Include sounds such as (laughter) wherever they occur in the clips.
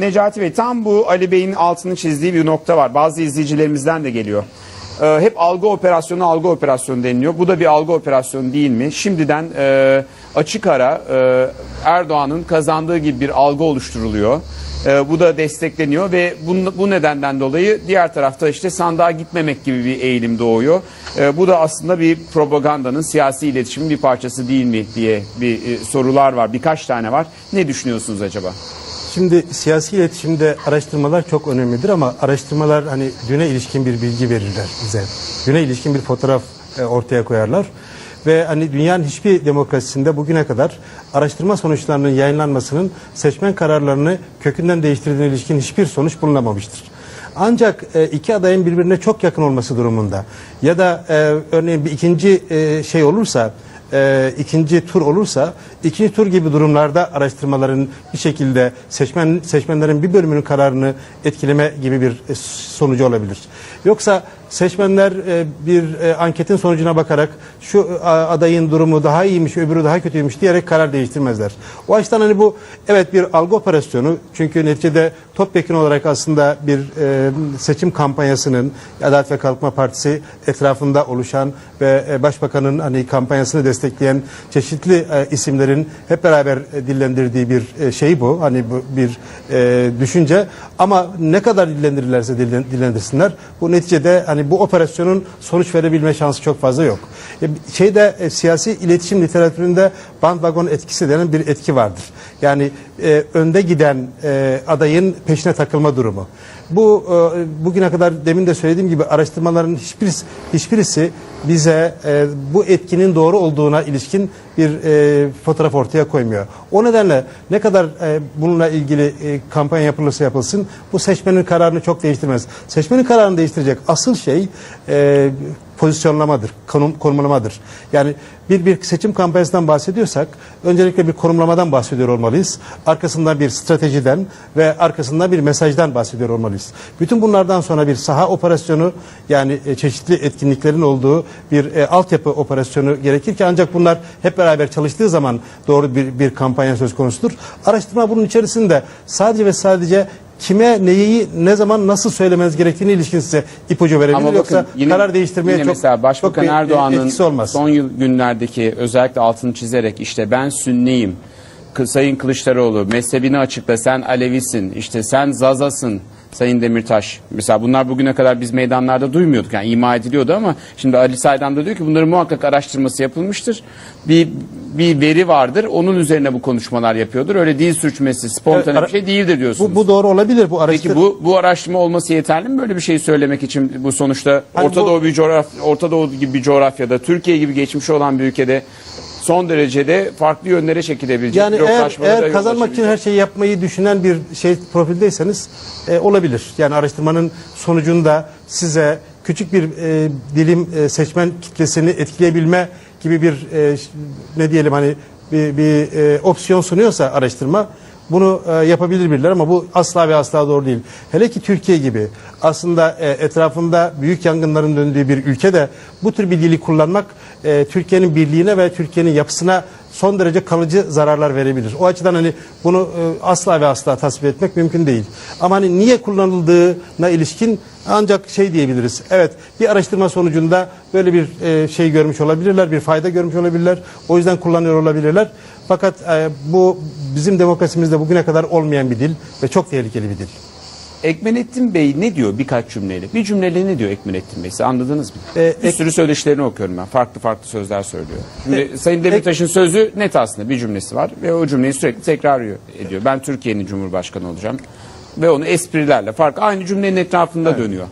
Necati Bey tam bu Ali Bey'in altını çizdiği bir nokta var. Bazı izleyicilerimizden de geliyor. Ee, hep algı operasyonu algı operasyonu deniliyor. Bu da bir algı operasyonu değil mi? Şimdiden e, açık ara e, Erdoğan'ın kazandığı gibi bir algı oluşturuluyor. E, bu da destekleniyor ve bu, bu nedenden dolayı diğer tarafta işte sandığa gitmemek gibi bir eğilim doğuyor. E, bu da aslında bir propagandanın siyasi iletişimin bir parçası değil mi diye bir e, sorular var. Birkaç tane var. Ne düşünüyorsunuz acaba? Şimdi siyasi iletişimde araştırmalar çok önemlidir ama araştırmalar hani düne ilişkin bir bilgi verirler bize. Düne ilişkin bir fotoğraf e, ortaya koyarlar. Ve hani dünyanın hiçbir demokrasisinde bugüne kadar araştırma sonuçlarının yayınlanmasının seçmen kararlarını kökünden değiştirdiğine ilişkin hiçbir sonuç bulunamamıştır. Ancak e, iki adayın birbirine çok yakın olması durumunda ya da e, örneğin bir ikinci şey olursa e, ikinci tur olursa ikinci tur gibi durumlarda araştırmaların bir şekilde seçmen seçmenlerin bir bölümünün kararını etkileme gibi bir e, sonucu olabilir. Yoksa seçmenler e, bir e, anketin sonucuna bakarak şu e, adayın durumu daha iyiymiş öbürü daha kötüymüş diyerek karar değiştirmezler. O açıdan hani bu evet bir algı operasyonu çünkü neticede topyekun olarak aslında bir seçim kampanyasının Adalet ve Kalkınma Partisi etrafında oluşan ve başbakanın hani kampanyasını destekleyen çeşitli isimlerin hep beraber dillendirdiği bir şey bu. Hani bu bir düşünce ama ne kadar dillendirirlerse dillen- dillendirsinler bu neticede hani bu operasyonun sonuç verebilme şansı çok fazla yok. E, şeyde e, siyasi iletişim literatüründe bandwagon etkisi denen bir etki vardır. Yani e, önde giden e, adayın peşine takılma durumu. Bu e, bugüne kadar demin de söylediğim gibi araştırmaların hiçbirisi, hiçbirisi bize e, bu etkinin doğru olduğuna ilişkin bir e, fotoğraf ortaya koymuyor. O nedenle ne kadar e, bununla ilgili e, kampanya yapılırsa yapılsın bu seçmenin kararını çok değiştirmez. Seçmenin kararını değiştirecek asıl şey e, pozisyonlamadır, konum, konumlamadır. Yani bir bir seçim kampanyasından bahsediyorsak öncelikle bir konumlamadan bahsediyor olmalıyız. Arkasından bir stratejiden ve arkasından bir mesajdan bahsediyor olmalıyız. Bütün bunlardan sonra bir saha operasyonu yani e, çeşitli etkinliklerin olduğu bir e, altyapı operasyonu gerekir ki ancak bunlar hep beraber çalıştığı zaman doğru bir, bir kampanya söz konusudur. Araştırma bunun içerisinde sadece ve sadece kime neyi ne zaman nasıl söylemeniz gerektiğini ilişkin size ipucu verebilir. Ama bakın Yoksa yine, karar değiştirmeye yine çok, mesela Başbakan çok Erdoğan'ın son yıl günlerdeki özellikle altını çizerek işte ben Sünniyim, Sayın Kılıçdaroğlu mezhebini açıkla sen Alevisin, işte sen Zazasın Sayın Demirtaş. Mesela bunlar bugüne kadar biz meydanlarda duymuyorduk. Yani ima ediliyordu ama şimdi Ali Saydam da diyor ki bunların muhakkak araştırması yapılmıştır. Bir bir veri vardır. Onun üzerine bu konuşmalar yapıyordur. Öyle dil sürçmesi, spontane Evet, bir şey değildir diyorsunuz. Bu, bu doğru olabilir. Bu araştır... Peki bu bu araştırma olması yeterli mi böyle bir şey söylemek için bu sonuçta Hani Orta bu- Doğu bir coğraf Orta Doğu gibi bir coğrafyada Türkiye gibi geçmiş olan bir ülkede son derecede farklı yönlere çekilebilecek Yani eğer, eğer kazanmak için her şeyi yapmayı düşünen bir şey profildeyseniz e, olabilir. Yani araştırmanın sonucunda size küçük bir e, dilim e, seçmen kitlesini etkileyebilme gibi bir e, ne diyelim hani bir, bir e, opsiyon sunuyorsa araştırma bunu e, yapabilir biriler ama bu asla ve asla doğru değil. Hele ki Türkiye gibi aslında e, etrafında büyük yangınların döndüğü bir ülkede bu tür bir dili kullanmak e, Türkiye'nin birliğine ve Türkiye'nin yapısına son derece kalıcı zararlar verebilir. O açıdan hani bunu e, asla ve asla tasvip etmek mümkün değil. Ama hani niye kullanıldığına ilişkin ancak şey diyebiliriz. Evet bir araştırma sonucunda böyle bir e, şey görmüş olabilirler, bir fayda görmüş olabilirler. O yüzden kullanıyor olabilirler. Fakat e, bu bizim demokrasimizde bugüne kadar olmayan bir dil ve çok tehlikeli bir dil. Ekmenettin Bey ne diyor birkaç cümleyle? Bir cümleyle ne diyor Ekmenettin Bey? Siz anladınız mı? Ee, bir sürü söyleşilerini okuyorum ben. Farklı farklı sözler söylüyor. Şimdi E- Sayın Demirtaş'ın sözü net aslında bir cümlesi var ve o cümleyi sürekli tekrar ediyor. Ben Türkiye'nin Cumhurbaşkanı olacağım. Ve onu esprilerle fark aynı cümlenin etrafında dönüyor.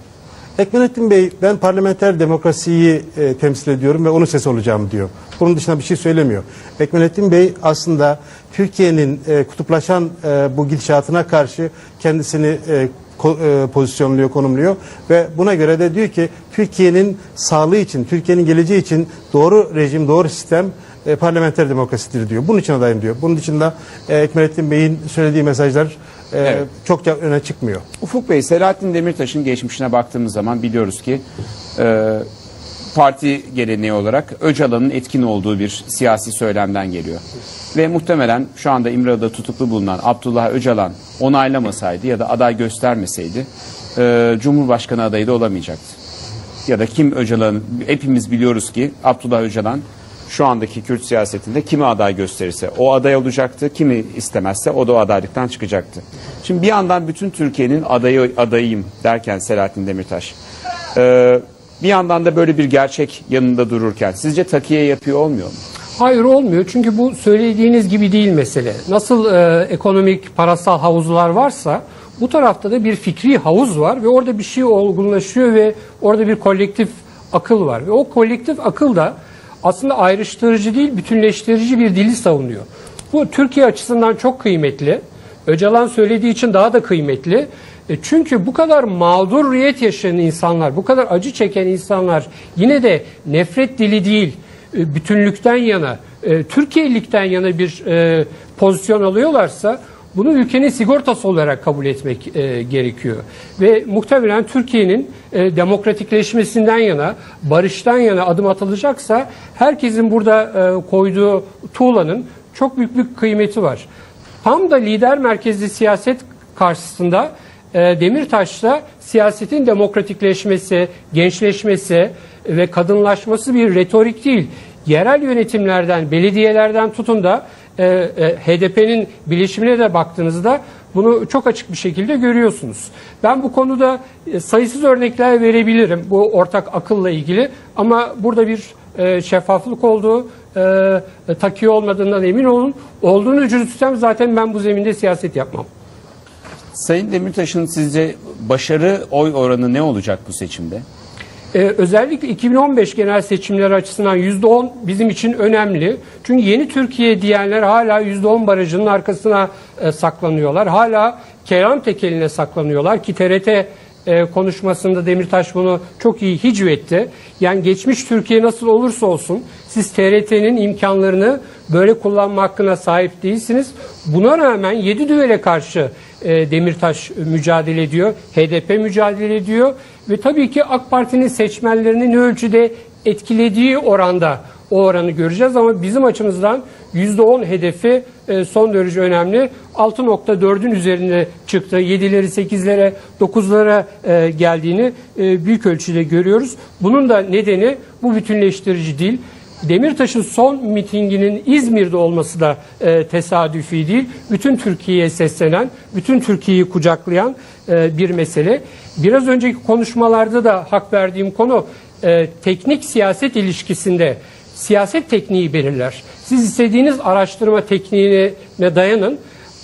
Ekmenettin Bey ben parlamenter demokrasiyi e, temsil ediyorum ve onun sesi olacağım diyor. Bunun dışında bir şey söylemiyor. Ekmenettin Bey aslında Türkiye'nin e, kutuplaşan e, bu gidişatına karşı kendisini e, ko- e, pozisyonluyor, konumluyor ve buna göre de diyor ki Türkiye'nin sağlığı için, Türkiye'nin geleceği için doğru rejim, doğru sistem e, parlamenter demokrasidir diyor. Bunun için adayım diyor. Bunun dışında e, Ekmenettin Bey'in söylediği mesajlar e, Evet. çokça öne çıkmıyor. Ufuk Bey, Selahattin Demirtaş'ın geçmişine baktığımız zaman biliyoruz ki e, parti geleneği olarak Öcalan'ın etkin olduğu bir siyasi söylemden geliyor. Ve muhtemelen şu anda İmralı'da tutuklu bulunan Abdullah Öcalan onaylamasaydı ya da aday göstermeseydi e, Cumhurbaşkanı adayı da olamayacaktı. Ya da kim Öcalan, hepimiz biliyoruz ki Abdullah Öcalan şu andaki Kürt siyasetinde kimi aday gösterirse o aday olacaktı, kimi istemezse o da o adaylıktan çıkacaktı. Şimdi bir yandan bütün Türkiye'nin adayı adayıyım derken Selahattin Demirtaş, e, bir yandan da böyle bir gerçek yanında dururken sizce takiye yapıyor olmuyor mu? Hayır olmuyor çünkü bu söylediğiniz gibi değil mesele. Nasıl e, ekonomik parasal havuzlar varsa bu tarafta da bir fikri havuz var ve orada bir şey olgunlaşıyor ve orada bir kolektif akıl var. Ve o kolektif akıl da aslında ayrıştırıcı değil bütünleştirici bir dili savunuyor. Bu Türkiye açısından çok kıymetli. Öcalan söylediği için daha da kıymetli. E, Çünkü bu kadar mağduriyet yaşayan insanlar, bu kadar acı çeken insanlar yine de nefret dili değil, e, bütünlükten yana, e, Türkiye'likten yana bir e, pozisyon alıyorlarsa bunu ülkenin sigortası olarak kabul etmek e, gerekiyor. Ve muhtemelen Türkiye'nin e, demokratikleşmesinden yana, barıştan yana adım atılacaksa herkesin burada e, koyduğu tuğlanın çok büyük bir kıymeti var. Tam da lider merkezli siyaset karşısında e, Demirtaş'ta siyasetin demokratikleşmesi, gençleşmesi ve kadınlaşması bir retorik değil. Yerel yönetimlerden, belediyelerden tutun da e, e, HDP'nin bilişimine de baktığınızda bunu çok açık bir şekilde görüyorsunuz. Ben bu konuda e, sayısız örnekler verebilirim bu ortak akılla ilgili ama burada bir e, şeffaflık olduğu, e, takiye olmadığından emin olun. Olduğunu cürütsem zaten ben bu zeminde siyaset yapmam. Sayın Demirtaş'ın sizce başarı oy oranı ne olacak bu seçimde? Ee, özellikle 2015 genel seçimleri açısından %10 bizim için önemli. Çünkü yeni Türkiye diyenler hala %10 barajının arkasına e, saklanıyorlar. Hala kelam tekeline saklanıyorlar ki TRT e, konuşmasında Demirtaş bunu çok iyi hicv etti. Yani geçmiş Türkiye nasıl olursa olsun siz TRT'nin imkanlarını böyle kullanma hakkına sahip değilsiniz. Buna rağmen 7 düvele karşı e, Demirtaş mücadele ediyor. HDP mücadele ediyor. Ve tabii ki AK Parti'nin seçmenlerini ne ölçüde etkilediği oranda o oranı göreceğiz ama bizim açımızdan %10 hedefi e, son derece önemli. 6.4'ün üzerinde çıktı. 7'leri 8'lere 9'lara e, geldiğini e, büyük ölçüde görüyoruz. Bunun da nedeni bu bütünleştirici değil. Demirtaş'ın son mitinginin İzmir'de olması da e, tesadüfi değil. Bütün Türkiye'ye seslenen, bütün Türkiye'yi kucaklayan e, bir mesele. Biraz önceki konuşmalarda da hak verdiğim konu e, teknik siyaset ilişkisinde siyaset tekniği belirler. Siz istediğiniz araştırma tekniğine dayanın.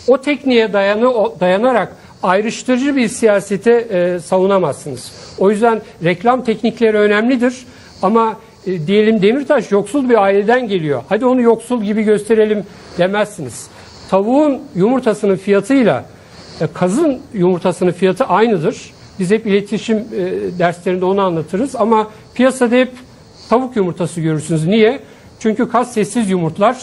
O tekniğe dayanı, dayanarak ayrıştırıcı bir siyasete e, savunamazsınız. O yüzden reklam teknikleri önemlidir ama e, diyelim Demirtaş yoksul bir aileden geliyor. Hadi onu yoksul gibi gösterelim demezsiniz. Tavuğun yumurtasının fiyatıyla e, kazın yumurtasının fiyatı aynıdır. Biz hep iletişim e, derslerinde onu anlatırız ama piyasada hep tavuk yumurtası görürsünüz. Niye? Çünkü kaz sessiz yumurtlar.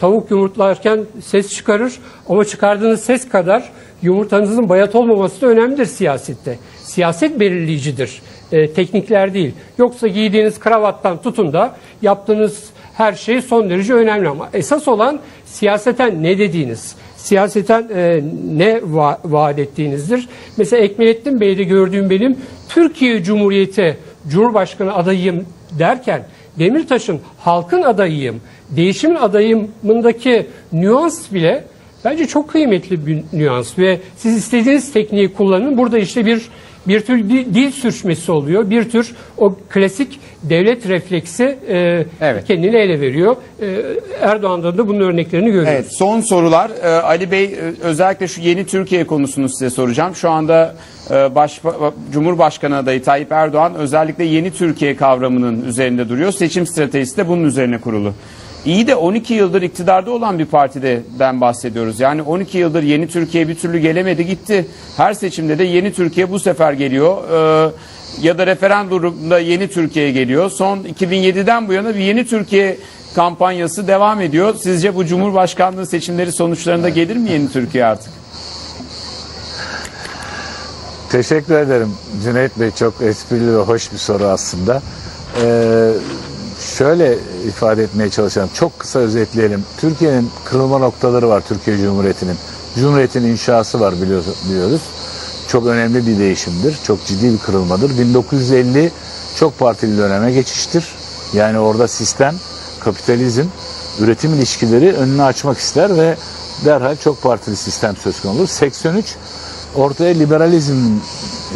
Tavuk yumurtlarken ses çıkarır ama çıkardığınız ses kadar yumurtanızın bayat olmaması da önemlidir siyasette. Siyaset belirleyicidir, e, teknikler değil. Yoksa giydiğiniz kravattan tutun da yaptığınız her şey son derece önemli ama esas olan siyaseten ne dediğiniz, siyaseten e, ne va- vaat ettiğinizdir. Mesela Ekmelettin Bey'de gördüğüm benim Türkiye Cumhuriyeti Cumhurbaşkanı adayım derken Demirtaş'ın halkın adayıyım, değişimin adayımındaki nüans bile bence çok kıymetli bir nüans ve siz istediğiniz tekniği kullanın. Burada işte bir bir tür di- dil sürçmesi oluyor. Bir tür o klasik devlet refleksi e, Evet. kendini ele veriyor. E, Erdoğan'da da bunun örneklerini görüyoruz. Evet son sorular. Ee, Ali Bey e, özellikle şu yeni Türkiye konusunu size soracağım. Şu anda e, baş, Cumhurbaşkanı adayı Tayyip Erdoğan özellikle yeni Türkiye kavramının üzerinde duruyor. Seçim stratejisi de bunun üzerine kurulu. İyi de 12 yıldır iktidarda olan bir partiden bahsediyoruz. Yani 12 yıldır yeni Türkiye bir türlü gelemedi gitti. Her seçimde de yeni Türkiye bu sefer geliyor. Ee, ya da referandumda yeni Türkiye geliyor. Son 2007'den bu yana bir yeni Türkiye kampanyası devam ediyor. Sizce bu Cumhurbaşkanlığı seçimleri sonuçlarında gelir mi yeni Türkiye artık? Teşekkür ederim Cüneyt Bey. Çok esprili ve hoş bir soru aslında. Ee, şöyle ifade etmeye çalışalım. Çok kısa özetleyelim. Türkiye'nin kırılma noktaları var Türkiye Cumhuriyeti'nin. Cumhuriyetin inşası var biliyoruz. Çok önemli bir değişimdir. Çok ciddi bir kırılmadır. 1950 çok partili döneme geçiştir. Yani orada sistem, kapitalizm, üretim ilişkileri önünü açmak ister ve derhal çok partili sistem söz konusu olur. 83 ortaya liberalizm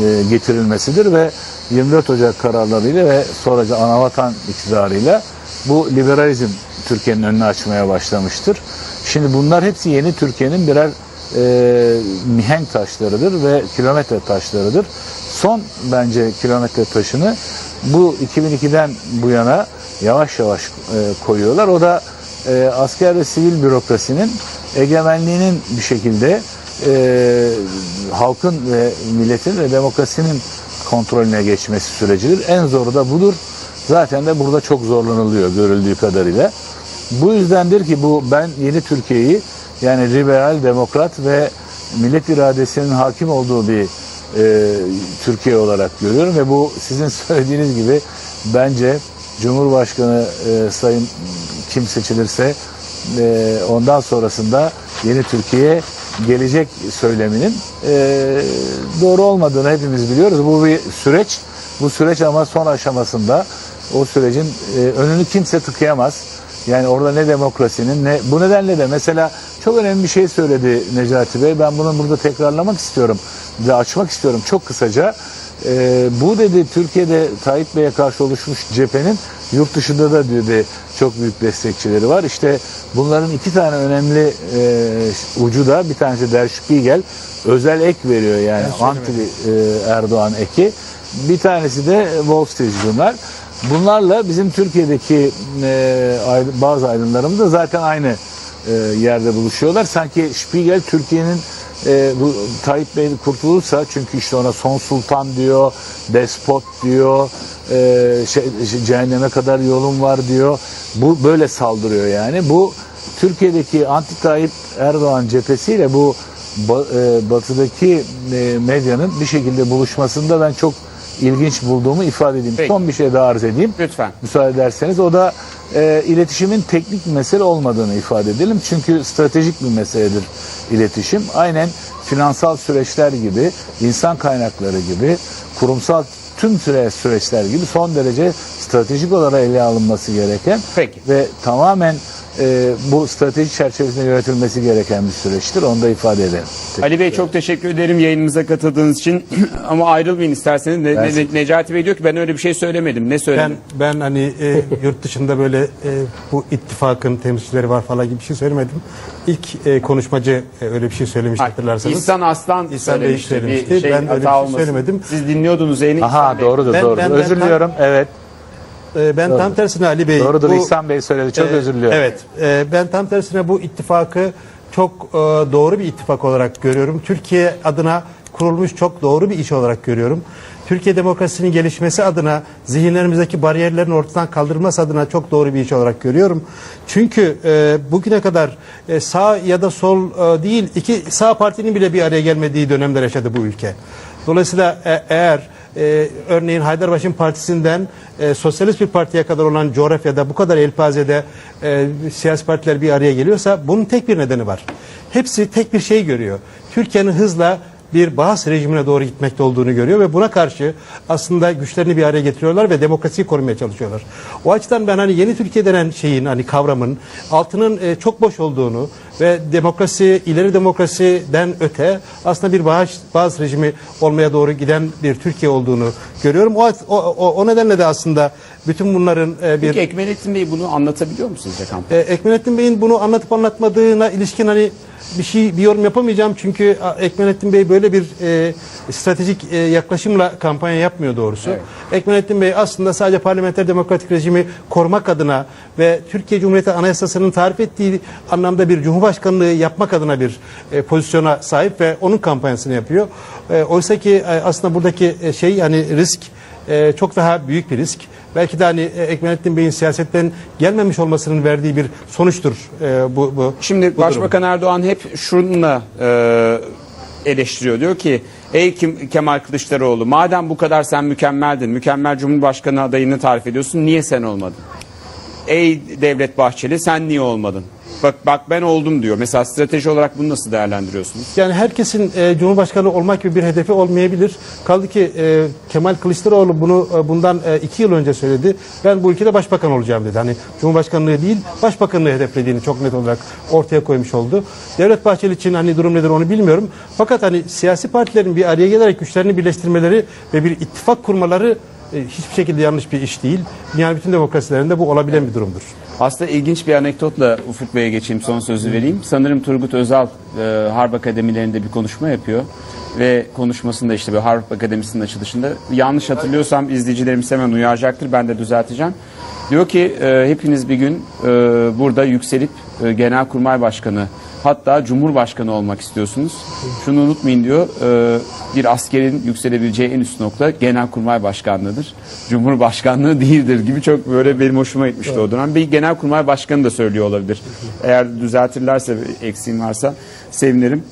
e, getirilmesidir ve 24 Ocak kararlarıyla ve sonraki anavatan iktidarıyla bu liberalizm Türkiye'nin önünü açmaya başlamıştır. Şimdi bunlar hepsi yeni Türkiye'nin birer e, mihenk taşlarıdır ve kilometre taşlarıdır. Son bence kilometre taşını bu 2002'den bu yana yavaş yavaş e, koyuyorlar. O da e, asker ve sivil bürokrasinin egemenliğinin bir şekilde e, halkın ve milletin ve demokrasinin kontrolüne geçmesi sürecidir. En zoru da budur. Zaten de burada çok zorlanılıyor görüldüğü kadarıyla. Bu yüzdendir ki bu ben yeni Türkiye'yi yani liberal, demokrat ve millet iradesinin hakim olduğu bir e, Türkiye olarak görüyorum ve bu sizin (laughs) söylediğiniz gibi bence Cumhurbaşkanı e, Sayın kim seçilirse e, ondan sonrasında yeni Türkiye gelecek söyleminin e, doğru olmadığını hepimiz biliyoruz. Bu bir süreç. Bu süreç ama son aşamasında o sürecin e, önünü kimse tıkayamaz. Yani orada ne demokrasinin ne bu nedenle de mesela çok önemli bir şey söyledi Necati Bey. Ben bunu burada tekrarlamak istiyorum ve açmak istiyorum çok kısaca. Ee, bu dedi Türkiye'de Tayyip Bey'e karşı oluşmuş cephenin yurt dışında da dedi çok büyük destekçileri var. İşte bunların iki tane önemli e, ucu da bir tanesi Der Spiegel özel ek veriyor yani anti e, Erdoğan eki. Bir tanesi de Wall Street Journal. Bunlarla bizim Türkiye'deki e, bazı aydınlarımız da zaten aynı e, yerde buluşuyorlar. Sanki Spiegel Türkiye'nin e, bu Tayyip Bey kurtulursa çünkü işte ona son sultan diyor, despot diyor, e, şey, şey, cehenneme kadar yolum var diyor. Bu böyle saldırıyor yani. Bu Türkiye'deki anti Tayyip Erdoğan cephesiyle bu e, batıdaki e, medyanın bir şekilde buluşmasında ben çok ilginç bulduğumu ifade edeyim. Peki. Son bir şey daha arz edeyim. Lütfen. Müsaade ederseniz o da e, iletişimin teknik bir mesele olmadığını ifade edelim. Çünkü stratejik bir meseledir iletişim. Aynen finansal süreçler gibi, insan kaynakları gibi, kurumsal tüm süre süreçler gibi son derece stratejik olarak ele alınması gereken Peki. ve tamamen e, bu strateji çerçevesinde yönetilmesi gereken bir süreçtir. Onu da ifade edelim. Ali Bey çok teşekkür ederim yayınımıza katıldığınız için. (clears throat) Ama ayrılmayın isterseniz. Ne- Ben- Ne- Necati Bey diyor ki ben öyle bir şey söylemedim. Ne Ben söyledim? ben hani e, yurt dışında böyle e, bu ittifakın temsilcileri var falan gibi bir şey söylemedim. İlk e, konuşmacı e, öyle bir şey söylemiş Ay, hatırlarsanız. İhsan Aslan İhsan söylemişti. söylemişti. Bir şey Ben öyle bir hata şey olmasın. söylemedim. Siz dinliyordunuz yayını. Aha İhsan doğrudur Ben- doğrudur. ben- ben Özür diliyorum. Evet. E, ben tam tersine Ali Bey. Doğrudur bu- İhsan Bey söyledi. Çok Ee, özür diliyorum. Evet. e, ben tam tersine bu ittifakı çok e, doğru bir ittifak olarak görüyorum. Türkiye adına kurulmuş çok doğru bir iş olarak görüyorum. Türkiye demokrasisinin gelişmesi adına zihinlerimizdeki bariyerlerin ortadan kaldırılması adına çok doğru bir iş olarak görüyorum. Çünkü e, bugüne kadar e, sağ ya da sol e, değil iki sağ partinin bile bir araya gelmediği dönemler yaşadı bu ülke. Dolayısıyla e, eğer e, örneğin Haydarbaş'ın partisinden e, sosyalist bir partiye kadar olan coğrafyada bu kadar elpazede e, siyasi partiler bir araya geliyorsa bunun tek bir nedeni var. Hepsi tek bir şey görüyor. Türkiye'nin hızla bir bağız rejimine doğru gitmekte olduğunu görüyor ve buna karşı aslında güçlerini bir araya getiriyorlar ve demokrasiyi korumaya çalışıyorlar. O açıdan ben hani yeni Türkiye denen şeyin hani kavramın altının e, çok boş olduğunu ve demokrasi ileri demokrasiden öte aslında bir bağış, bağız rejimi olmaya doğru giden bir Türkiye olduğunu görüyorum. O, o, o, nedenle de aslında bütün bunların e, bir Peki Ekmelettin Bey bunu anlatabiliyor mu sizce kampanya? e, Ekmelettin Bey'in bunu anlatıp anlatmadığına ilişkin hani bir şey bir yorum yapamayacağım çünkü a, Ekmelettin Bey böyle bir e, stratejik e, yaklaşımla kampanya yapmıyor doğrusu. Evet. Ekmelettin Bey aslında sadece parlamenter demokratik rejimi korumak adına ve Türkiye Cumhuriyeti Anayasası'nın tarif ettiği anlamda bir cumhurbaşkanlığı yapmak adına bir e, pozisyona sahip ve onun kampanyasını yapıyor. E, oysa ki e, aslında buradaki e, şey hani risk e, çok daha büyük bir risk. Belki de hani e, Ekmelettin Bey'in siyasetten gelmemiş olmasının verdiği bir sonuçtur e, bu, bu. Şimdi bu durum. Başbakan Erdoğan hep şununla e, eleştiriyor. Diyor ki ey Kim- Kemal Kılıçdaroğlu madem bu kadar sen mükemmeldin, mükemmel Cumhurbaşkanı adayını tarif ediyorsun niye sen olmadın? Ey Devlet Bahçeli sen niye olmadın? Bak bak ben oldum diyor. Mesela strateji olarak bunu nasıl değerlendiriyorsunuz? Yani herkesin e, Cumhurbaşkanı olmak gibi bir hedefi olmayabilir. Kaldı ki e, Kemal Kılıçdaroğlu bunu e, bundan e, iki yıl önce söyledi. Ben bu ülkede başbakan olacağım dedi. Hani Cumhurbaşkanlığı değil, başbakanlığı hedeflediğini çok net olarak ortaya koymuş oldu. Devlet Bahçeli için hani durum nedir onu bilmiyorum. Fakat hani siyasi partilerin bir araya gelerek güçlerini birleştirmeleri ve bir ittifak kurmaları hiçbir şekilde yanlış bir iş değil. Dünyanın bütün demokrasilerinde bu olabilen bir durumdur. Aslında ilginç bir anekdotla Ufuk Bey'e geçeyim son sözü vereyim. Sanırım Turgut Özal e, Harp Akademilerinde bir konuşma yapıyor. Ve konuşmasında işte bir Harp Akademisi'nin açılışında yanlış hatırlıyorsam izleyicilerimiz hemen uyaracaktır ben de düzelteceğim. Diyor ki e, hepiniz bir gün e, burada yükselip e, Genelkurmay Başkanı hatta Cumhurbaşkanı olmak istiyorsunuz. Şunu unutmayın diyor e, bir askerin yükselebileceği en üst nokta Genelkurmay Başkanlığıdır. Cumhurbaşkanlığı (laughs) değildir gibi çok böyle benim hoşuma gitmişti o dönem. Bir Genelkurmay Başkanı da söylüyor olabilir. Eğer düzeltirlerse eksiğim varsa sevinirim.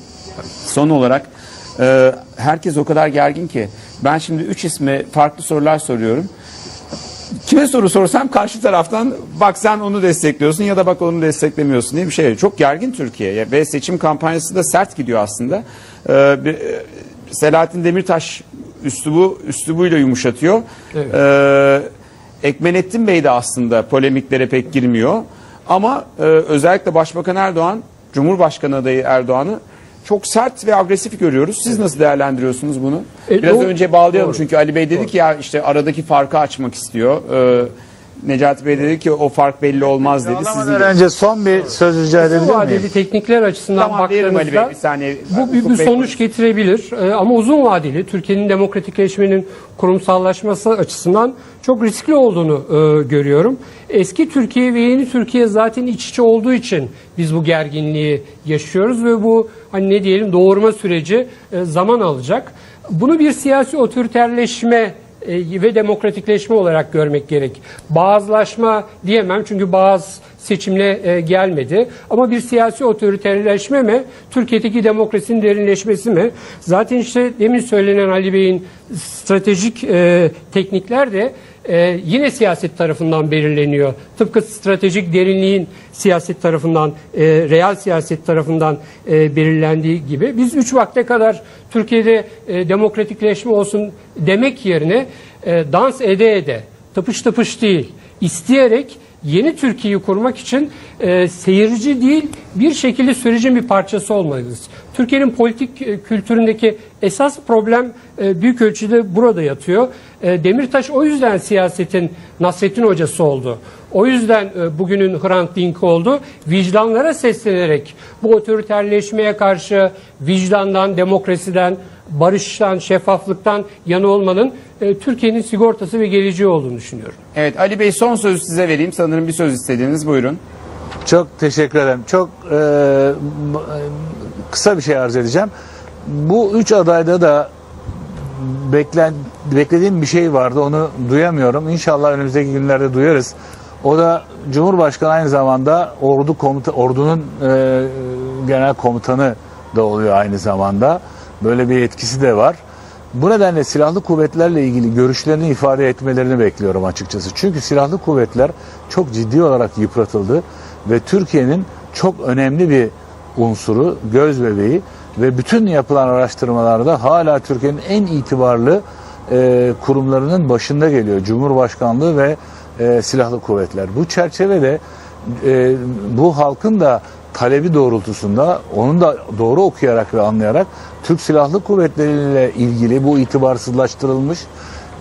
Son olarak e, herkes o kadar gergin ki ben şimdi üç isme farklı sorular soruyorum. Kime soru sorsam karşı taraftan bak sen onu destekliyorsun ya da bak onu desteklemiyorsun diye bir şey. Çok gergin Türkiye ve seçim kampanyası da sert gidiyor aslında. Ee, bir- e, Selahattin Demirtaş üslubu üslubuyla yumuşatıyor. Ee, Ekmenettin Bey de aslında polemiklere pek girmiyor. Ama e, özellikle Başbakan Erdoğan, Cumhurbaşkanı adayı Erdoğan'ı çok sert ve agresif görüyoruz. Siz nasıl değerlendiriyorsunuz bunu? E, Biraz önce bağlayalım doğru. çünkü Ali Bey dedi ki ya işte aradaki farkı açmak istiyor. Ee, Necati Bey dedi ki o fark belli olmaz dedi. Sizin Alamadan önce son bir söz rica Uzun edebilir miyim? vadeli teknikler açısından Tamam, verelim Ali Bey, baktığımızda bir saniye. bu bir, bir Bey sonuç getirebilir. Ee, ama uzun vadeli Türkiye'nin demokratikleşmenin kurumsallaşması açısından çok riskli olduğunu e, görüyorum. Eski Türkiye ve yeni Türkiye zaten iç içe olduğu için biz bu gerginliği yaşıyoruz ve bu hani ne diyelim doğurma süreci e, zaman alacak. Bunu bir siyasi otoriterleşme e, ve demokratikleşme olarak görmek gerek. Bazılaşma diyemem çünkü bazı seçimle e, gelmedi. Ama bir siyasi otoriterleşme mi? Türkiye'deki demokrasinin derinleşmesi mi? Zaten işte demin söylenen Ali Bey'in stratejik e, teknikler de e, yine siyaset tarafından belirleniyor. Tıpkı stratejik derinliğin siyaset tarafından, e, real siyaset tarafından e, belirlendiği gibi. Biz üç vakte kadar Türkiye'de e, demokratikleşme olsun demek yerine e, dans ede ede, tıpış tıpış değil, isteyerek yeni Türkiye'yi kurmak için e, seyirci değil bir şekilde sürecin bir parçası olmalıyız. Türkiye'nin politik e, kültüründeki esas problem e, büyük ölçüde burada yatıyor. E, Demirtaş o yüzden siyasetin Nasrettin hocası oldu. O yüzden e, bugünün Hrant Dink oldu. Vicdanlara seslenerek bu otoriterleşmeye karşı vicdandan, demokrasiden, barıştan, şeffaflıktan yana olmanın e, Türkiye'nin sigortası ve geleceği olduğunu düşünüyorum. Evet Ali Bey son sözü size vereyim. Sanırım bir söz istediğiniz buyurun. Çok teşekkür ederim. Çok e, m- kısa bir şey arz edeceğim. Bu üç adayda da beklen, beklediğim bir şey vardı. Onu duyamıyorum. İnşallah önümüzdeki günlerde duyarız. O da Cumhurbaşkanı aynı zamanda ordu komuta, ordunun e, genel komutanı da oluyor aynı zamanda. Böyle bir etkisi de var. Bu nedenle silahlı kuvvetlerle ilgili görüşlerini ifade etmelerini bekliyorum açıkçası. Çünkü silahlı kuvvetler çok ciddi olarak yıpratıldı ve Türkiye'nin çok önemli bir unsuru, göz bebeği ve bütün yapılan araştırmalarda hala Türkiye'nin en itibarlı e, kurumlarının başında geliyor. Cumhurbaşkanlığı ve e, silahlı kuvvetler. Bu çerçevede e, bu halkın da talebi doğrultusunda onun da doğru okuyarak ve anlayarak Türk Silahlı Kuvvetleri ile ilgili bu itibarsızlaştırılmış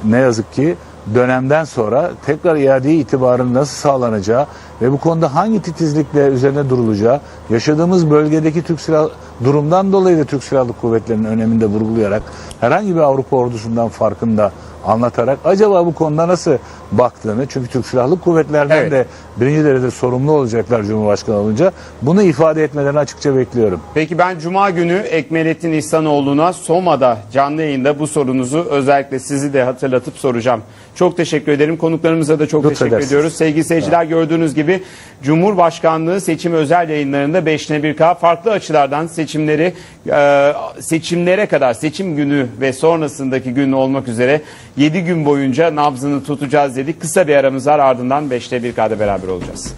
ne yazık ki dönemden sonra tekrar iade itibarın nasıl sağlanacağı ve bu konuda hangi titizlikle üzerine durulacağı, yaşadığımız bölgedeki Türk Silah durumdan dolayı da Türk Silahlı Kuvvetleri'nin önemini de vurgulayarak herhangi bir Avrupa ordusundan farkında anlatarak acaba bu konuda nasıl baktığını çünkü Türk Silahlı Kuvvetleri'nden Evet. de birinci derecede sorumlu olacaklar Cumhurbaşkanı olunca bunu ifade etmelerini açıkça bekliyorum. Peki ben Cuma günü Ekmelettin İhsanoğlu'na Soma'da canlı yayında bu sorunuzu özellikle sizi de hatırlatıp soracağım. Çok teşekkür ederim. Konuklarımıza da çok teşekkür Lütfedersiniz. ediyoruz. Sevgili seyirciler gördüğünüz gibi Cumhurbaşkanlığı seçim özel yayınlarında 5'ne 1K farklı açılardan seçim seçimleri e, seçimlere kadar seçim günü ve sonrasındaki gün olmak üzere 7 gün boyunca nabzını tutacağız dedik. Kısa bir aramız var ardından 5'te 1K'da beraber olacağız.